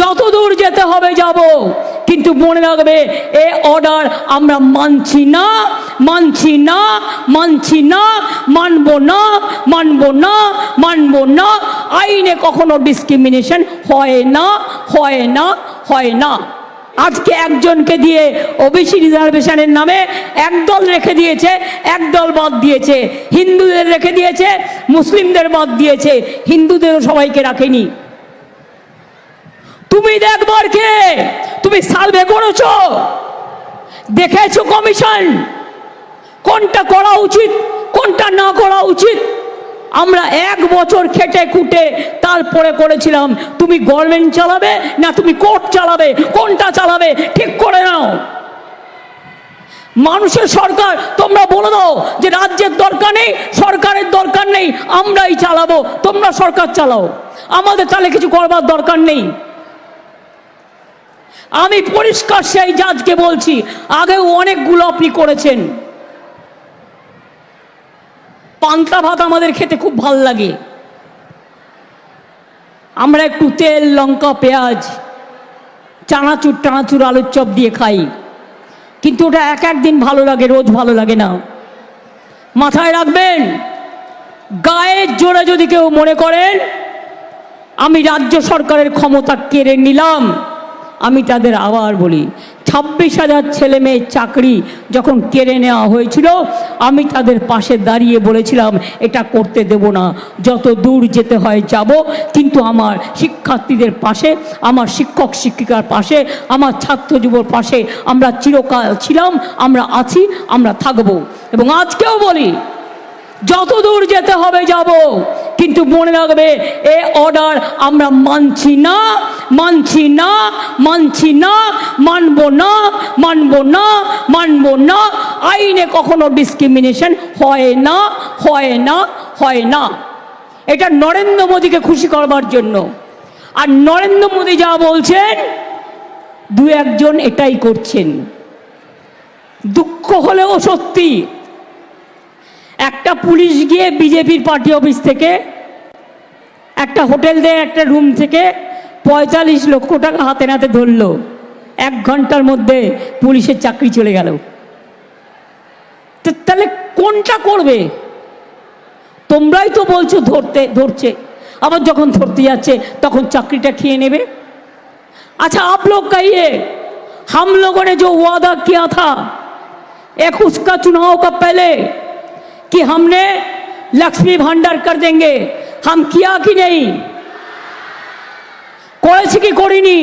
যত দূর যেতে হবে যাব, কিন্তু মনে রাখবে, এ অর্ডার আমরা মানছি না মানছি না মানছি না, মানবো না মানবো না মানবো না, আইনে কখনো ডিসক্রিমিনেশন হয় না হয় না হয় না। আজকে একজনকে দিয়ে ওবিসি রিজার্ভেশনের নামে একদল রেখে দিয়েছে, একদল বাদ দিয়েছে। হিন্দুদের রেখে দিয়েছে, মুসলিমদের বাদ দিয়েছে। হিন্দুদেরও সবাইকে রাখেনি। তুমি দেখবার কে তুমি সার্ভে করেছ। দেখেছ কমিশন? কোনটা করা উচিত, কোনটা না করা উচিত? আমরা এক বছর খেটে কুটে তারপরে করেছিলাম, তুমি গভর্নমেন্ট চালাবে না তুমি কোর্ট চালাবে? কোনটা চালাবে? ঠিক করে নাও। মানুষের সরকার, তোমরা বলে দাও যে রাজ্যের দরকার নেই, সরকারের দরকার নেই, আমরাই চালাবো, তোমরা সরকার চালাও। আমাদের তাহলে কিছু করবার দরকার নেই। আমি পরিষ্কার সেই জাজকে বলছি, আগেও অনেকগুলো আপনি করেছেন। পান্তা ভাত আমাদের খেতে খুব ভালো লাগে। আমরা একটু তেল, লঙ্কা, পেঁয়াজ, চানাচুর, টানাচুর, আলুর চপ দিয়ে খাই। কিন্তু ওটা এক এক দিন ভালো লাগে, রোজ ভালো লাগে না। মাথায় রাখবেন গায়ের জোরে যদি কেউ মনে করেন, আমি রাজ্য সরকারের ক্ষমতা কেড়ে নিলাম। আমি তাদের আবার বলি, ছাব্বিশ হাজার ছেলে মেয়ের চাকরি যখন কেড়ে নেওয়া হয়েছিল, আমি তাদের পাশে দাঁড়িয়ে বলেছিলাম, এটা করতে দেব না, যত দূর যেতে হয় যাব। কিন্তু আমার শিক্ষার্থীদের পাশে, আমার শিক্ষক শিক্ষিকার পাশে, আমার ছাত্র যুবর পাশে আমরা চিরকাল ছিলাম, আমরা আছি, আমরা থাকব। এবং আজকেও বলি, যত দূর যেতে হবে, যাব। কিন্তু মনে রাখবে, এ অর্ডার আমরা মানছি না। মানছি না মানছি না, মানবো না মানবো না মানবো না। আইনে কখনো ডিসক্রিমিনেশন হয় না হয় না হয় না। এটা নরেন্দ্র মোদীকে খুশি করবার জন্য। আর নরেন্দ্র মোদী যা বলছেন, দু একজন এটাই করছেন। দুঃখ হলেও সত্যি, একটা পুলিশ গিয়ে বিজেপির পার্টি অফিস থেকে, একটা হোটেল দিয়ে, একটা রুম থেকে পঁয়তাল্লিশ লক্ষ টাকা হাতে নাতে ধরলো এক ঘন্টার মধ্যে পুলিশের চাকরি চলে গেল তো তাহলে কোনটা করবে তোমরাই তো বলছো ধরতে ধরছে আবার যখন ধরতে যাচ্ছে তখন চাকরিটা খেয়ে নেবে अच्छा आप लोग कहिए हम लोगों ने जो वादा किया था इक्कीस का चुनाव का पहले कि हमने लक्ष्मी भंडार कर देंगे हम किया कि नहीं করেছি কি করিনি?